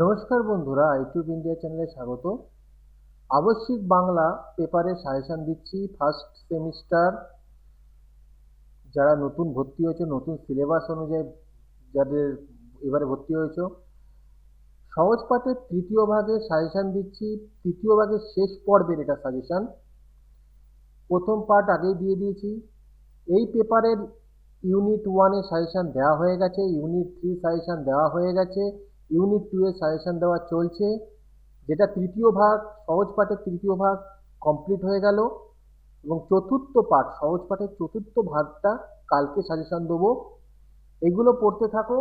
নমস্কার বন্ধুরা আইটিউব ইন্ডিয়া চ্যানেলে স্বাগত। আবশ্যিক বাংলা পেপারে সাজেশান দিচ্ছি ফার্স্ট সেমিস্টার যারা নতুন ভর্তি হয়েছে, নতুন সিলেবাস অনুযায়ী যাদের এবারে ভর্তি হয়েছে, সহজ পাঠের তৃতীয় ভাগে সাজেশান দিচ্ছি। তৃতীয় ভাগের শেষ পর্বের এটা সাজেশান। প্রথম পার্ট আগেই দিয়ে দিয়েছি। এই পেপারের ইউনিট ওয়ানে সাজেশান দেওয়া হয়ে গেছে, ইউনিট থ্রি সাজেশান দেওয়া হয়ে গেছে। ইউনিট টু এর সাজেশন দেওয়া চলছে, যেটা তৃতীয় ভাগ, সহজ পাঠের তৃতীয় ভাগ কমপ্লিট হয়ে গেল এবং চতুর্থ পাঠ, সহজ পাঠের চতুর্থ ভাগটা কালকে সাজেশন দেবো। এগুলো পড়তে থাকো।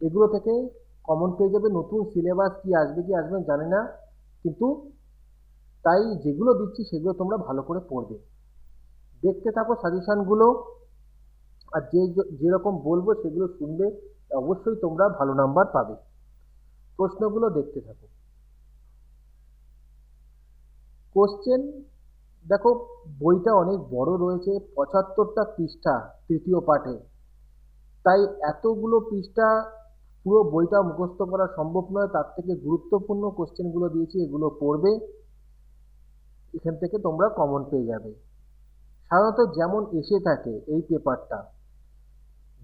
এগুলো থেকে কমন পেয়ে যাবে। নতুন সিলেবাস কি আসবে কি আসবে জানি না। কিন্তু তাই যেগুলো দিচ্ছি, সেগুলো তোমরা ভালো করে পড়বে। দেখতে থাকো সাজেশনগুলো আর যে যেরকম বলব, সেগুলো শুনবে। অবশ্যই তোমরা ভালো নাম্বার পাবে। প্রশ্নগুলো দেখতে থাকো। কোশ্চেন দেখো, বইটা অনেক বড় রয়েছে, পঁচাত্তরটা পৃষ্ঠা তৃতীয় পাঠে। তাই এতগুলো পৃষ্ঠা পুরো বইটা মুখস্থ করা সম্ভব নয়, তার থেকে গুরুত্বপূর্ণ কোশ্চেনগুলো দিয়েছি, এগুলো পড়বে, এখান থেকে তোমরা কমন পেয়ে যাবে। সাধারণত যেমন এসে থাকে এই পেপারটা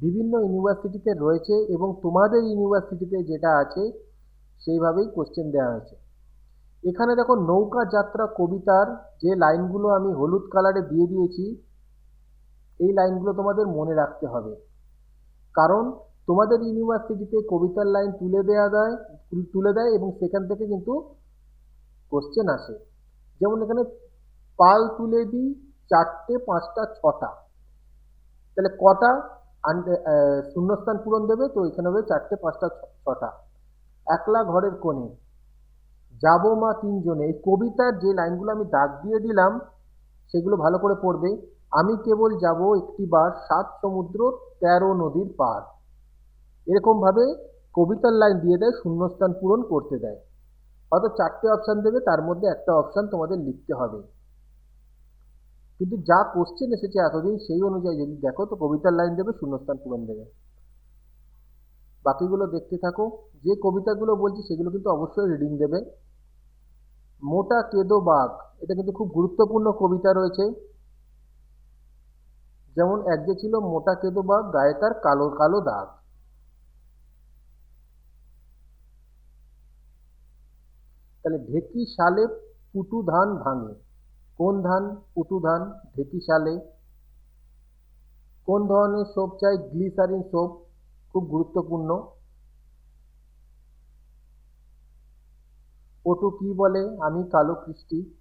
বিভিন্ন ইউনিভার্সিটিতে রয়েছে এবং তোমাদের ইউনিভার্সিটিতে যেটা আছে, সেইভাবেই কোশ্চেন দেওয়া হয়েছে। এখানে দেখো নৌকা যাত্রা কবিতার যে লাইনগুলো আমি হলুদ কালারে দিয়ে দিয়েছি, এই লাইনগুলো তোমাদের মনে রাখতে হবে। কারণ তোমাদের ইউনিভার্সিটিতে কবিতার লাইন তুলে দেওয়া দেয়, তুলে দেয় এবং সেখান থেকে কিন্তু কোশ্চেন আসে। যেমন এখানে পাল তুলে দিই চারটে, পাঁচটা, ছটা। তাহলে কটা শূন্যস্থান পূরণ দেবে, তো এখানে হবে চারটে, পাঁচটা ছটা। একলা ঘরের কোণে। যাব মা তিনজনে। এই কবিতার যে লাইনগুলো আমি দাগ দিয়ে দিলাম, সেগুলো ভালো করে পড়বে। আমি কেবল যাব একটি বার সাত সমুদ্র, তেরো নদীর পার। এরকমভাবে কবিতার লাইন দিয়ে দেয়, শূন্যস্থান পূরণ করতে দেয়। হয়তো চারটে অপশান দেবে, তার মধ্যে একটা অপশান তোমাদের লিখতে হবে। কিন্তু যা কোশ্চেন এসেছে এতদিন সেই অনুযায়ী যদি দেখো তো কবিতার লাইন দেবে, শূন্যস্থান পূরণ দেবে। বাকিগুলো দেখতে থাকো। যে কবিতাগুলো বলছি সেগুলো কিন্তু অবশ্যই রিডিং দেবে। মোটা কেদো বাঘ, এটা কিন্তু খুব গুরুত্বপূর্ণ কবিতা রয়েছে। যেমন এক যে ছিল মোটা কেদো বাঘ, গায়ে তার কালো কালো দাগ। তাহলে ঢেকি সালে পুটু ধান ভাঙে। কোন ধান পুটু ধান, ঢেকি সালে কোন ধরনের সোপ চাই? গ্লিসারিন সোপ, খুব গুরুত্বপূর্ণ। ওটু কি বলে? আমি কালো কৃষ্টি।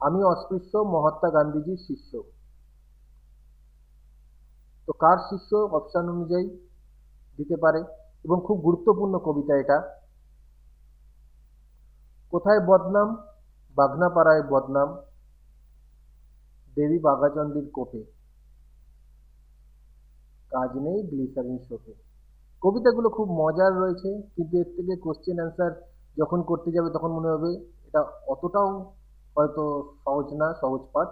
আমি অস্পৃশ্য, মহাত্মা গান্ধীজির শিষ্য। তো কার শিষ্য? অপশান অনুযায়ী দিতে পারে। এবং খুব গুরুত্বপূর্ণ কবিতা এটা। কোথায় বদনাম? বাগনাপাড়ায় বদনাম। দেবী বাঘাচণ্ডীর কোপে। কাজ নেই গ্লিসারিন সোপে কবিতাগুলো খুব মজার রয়েছে, কিন্তু এর থেকে কোশ্চেন অ্যান্সার যখন করতে যাবে তখন মনে হবে এটা অতটাও হয়তো সহজ না, সহজ পাঠ।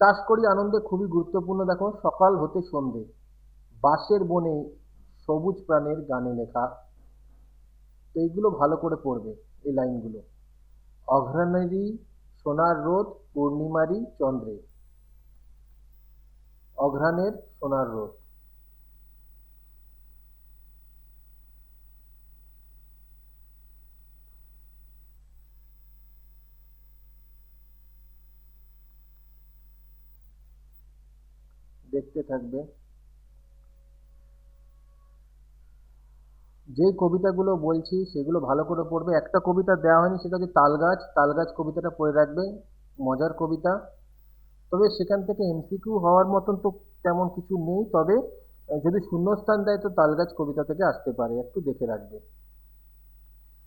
চাষ করি আনন্দে খুবই গুরুত্বপূর্ণ, দেখো, সকাল হতে সন্ধে। বাঁশের বনে সবুজ প্রাণের গানে লেখা। তো এইগুলো ভালো করে পড়বে। এই লাইনগুলো। অঘ্রাণেরই সোনার রোদ পূর্ণিমারই চন্দ্রে। অঘ্রাণের সোনার রোদ। দেখতে থাকবে যেই কবিতাগুলো বলছি, সেগুলো ভালো করে পড়বে। একটা কবিতা দেওয়া হয়নি, সেটা হচ্ছে তালগাছ। তালগাছ কবিতাটা পড়ে রাখবে। মজার কবিতা। তবে সেখান থেকে এমসিকিউ হওয়ার মতন তো তেমন কিছু নেই। তবে যদি শূন্যস্থান দেয়, তো তালগাছ কবিতা থেকে আসতে পারে। একটু দেখে রাখবে।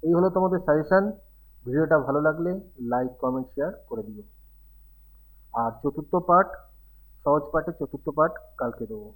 এই হলো তোমাদের সাজেশান ভিডিওটা ভালো লাগলে লাইক কমেন্ট শেয়ার করে দিও। আর চতুর্থ পাঠ, সহজ পাঠের চতুর্থ পাঠ কালকে দেবো।